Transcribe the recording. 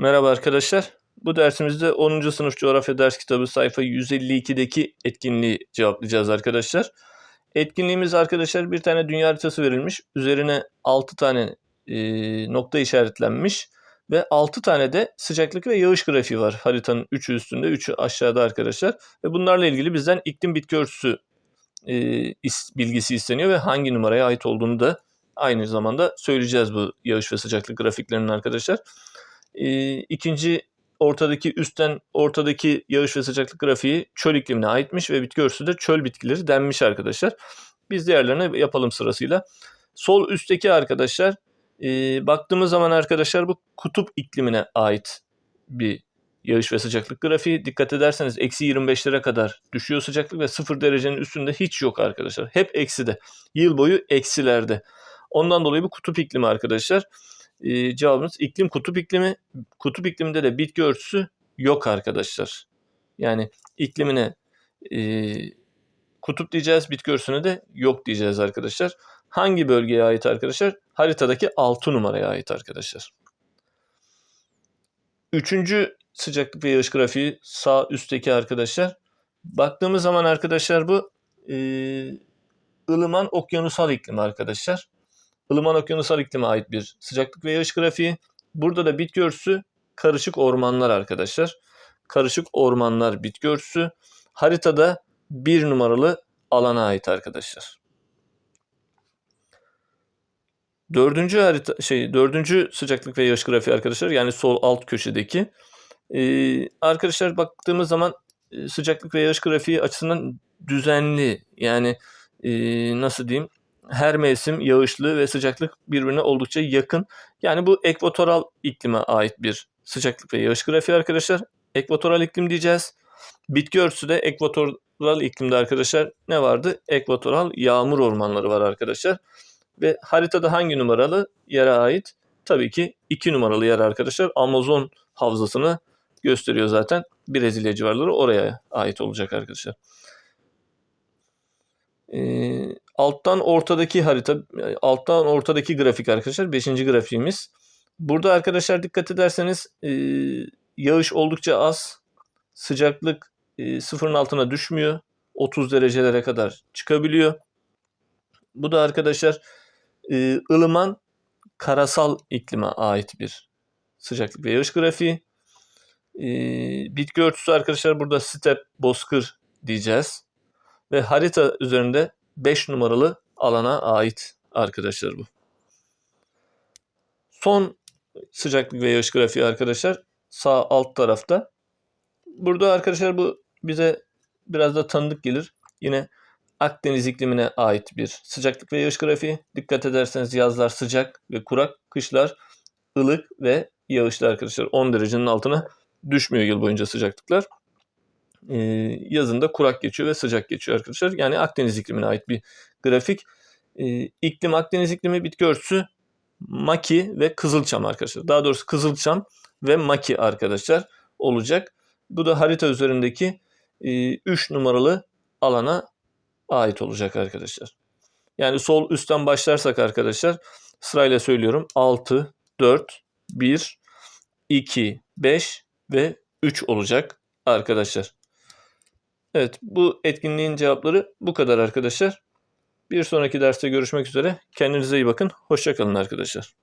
Merhaba arkadaşlar. Bu dersimizde 10. sınıf coğrafya ders kitabı sayfa 152'deki etkinliği cevaplayacağız arkadaşlar. Etkinliğimiz arkadaşlar bir tane dünya haritası verilmiş. Üzerine 6 tane e, nokta işaretlenmiş ve 6 tane de sıcaklık ve yağış grafiği var. Haritanın 3'ü üstünde, 3'ü aşağıda arkadaşlar. Ve bunlarla ilgili bizden iklim bitki örtüsü e, is- bilgisi isteniyor ve hangi numaraya ait olduğunu da aynı zamanda söyleyeceğiz bu yağış ve sıcaklık grafiklerinin arkadaşlar. E, ikinci ortadaki üstten ortadaki yağış ve sıcaklık grafiği çöl iklimine aitmiş ve bitki örtüsü de çöl bitkileri denmiş arkadaşlar. Biz diğerlerini yapalım sırasıyla. Sol üstteki arkadaşlar e, baktığımız zaman arkadaşlar bu kutup iklimine ait bir yağış ve sıcaklık grafiği. Dikkat ederseniz eksi 25'lere kadar düşüyor sıcaklık ve 0 derecenin üstünde hiç yok arkadaşlar. Hep ekside. Yıl boyu eksilerde. Ondan dolayı bu kutup iklimi arkadaşlar. Ee, cevabımız iklim kutup iklimi. Kutup ikliminde de bitki örtüsü yok arkadaşlar. Yani iklimine e, kutup diyeceğiz, bitki örtüsüne de yok diyeceğiz arkadaşlar. Hangi bölgeye ait arkadaşlar? Haritadaki 6 numaraya ait arkadaşlar. Üçüncü sıcaklık ve yağış grafiği sağ üstteki arkadaşlar. Baktığımız zaman arkadaşlar bu e, ılıman okyanusal iklim arkadaşlar. Ilıman okyanusal iklime ait bir sıcaklık ve yağış grafiği. Burada da bitki örtüsü karışık ormanlar arkadaşlar. Karışık ormanlar bitki örtüsü. Haritada bir numaralı alana ait arkadaşlar. Dördüncü harita şey dördüncü sıcaklık ve yağış grafiği arkadaşlar yani sol alt köşedeki. Ee, arkadaşlar baktığımız zaman e, sıcaklık ve yağış grafiği açısından düzenli yani e, nasıl diyeyim her mevsim yağışlı ve sıcaklık birbirine oldukça yakın. Yani bu ekvatoral iklime ait bir sıcaklık ve yağış grafiği arkadaşlar. Ekvatoral iklim diyeceğiz. Bitki örtüsü de ekvatoral iklimde arkadaşlar ne vardı? Ekvatoral yağmur ormanları var arkadaşlar. Ve haritada hangi numaralı yere ait? Tabii ki 2 numaralı yer arkadaşlar. Amazon havzasını gösteriyor zaten. Brezilya civarları oraya ait olacak arkadaşlar. Ee, alttan ortadaki harita, alttan ortadaki grafik arkadaşlar. 5. grafiğimiz. Burada arkadaşlar dikkat ederseniz e, yağış oldukça az. Sıcaklık e, sıfırın altına düşmüyor. 30 derecelere kadar çıkabiliyor. Bu da arkadaşlar e, ılıman karasal iklime ait bir sıcaklık ve yağış grafiği. E, bitki örtüsü arkadaşlar burada step bozkır diyeceğiz. Ve harita üzerinde 5 numaralı alana ait arkadaşlar bu. Son sıcaklık ve yağış grafiği arkadaşlar sağ alt tarafta. Burada arkadaşlar bu bize biraz da tanıdık gelir. Yine Akdeniz iklimine ait bir sıcaklık ve yağış grafiği. Dikkat ederseniz yazlar sıcak ve kurak, kışlar ılık ve yağışlı arkadaşlar. 10 derecenin altına düşmüyor yıl boyunca sıcaklıklar. Ee, yazında kurak geçiyor ve sıcak geçiyor arkadaşlar. Yani Akdeniz iklimine ait bir grafik. Ee, iklim Akdeniz iklimi bitki örtüsü maki ve kızılçam arkadaşlar. Daha doğrusu kızılçam ve maki arkadaşlar olacak. Bu da harita üzerindeki 3 e, numaralı alana ait olacak arkadaşlar. Yani sol üstten başlarsak arkadaşlar sırayla söylüyorum. 6, 4, 1, 2, 5 ve 3 olacak arkadaşlar. Evet bu etkinliğin cevapları bu kadar arkadaşlar. Bir sonraki derste görüşmek üzere. Kendinize iyi bakın. Hoşçakalın arkadaşlar.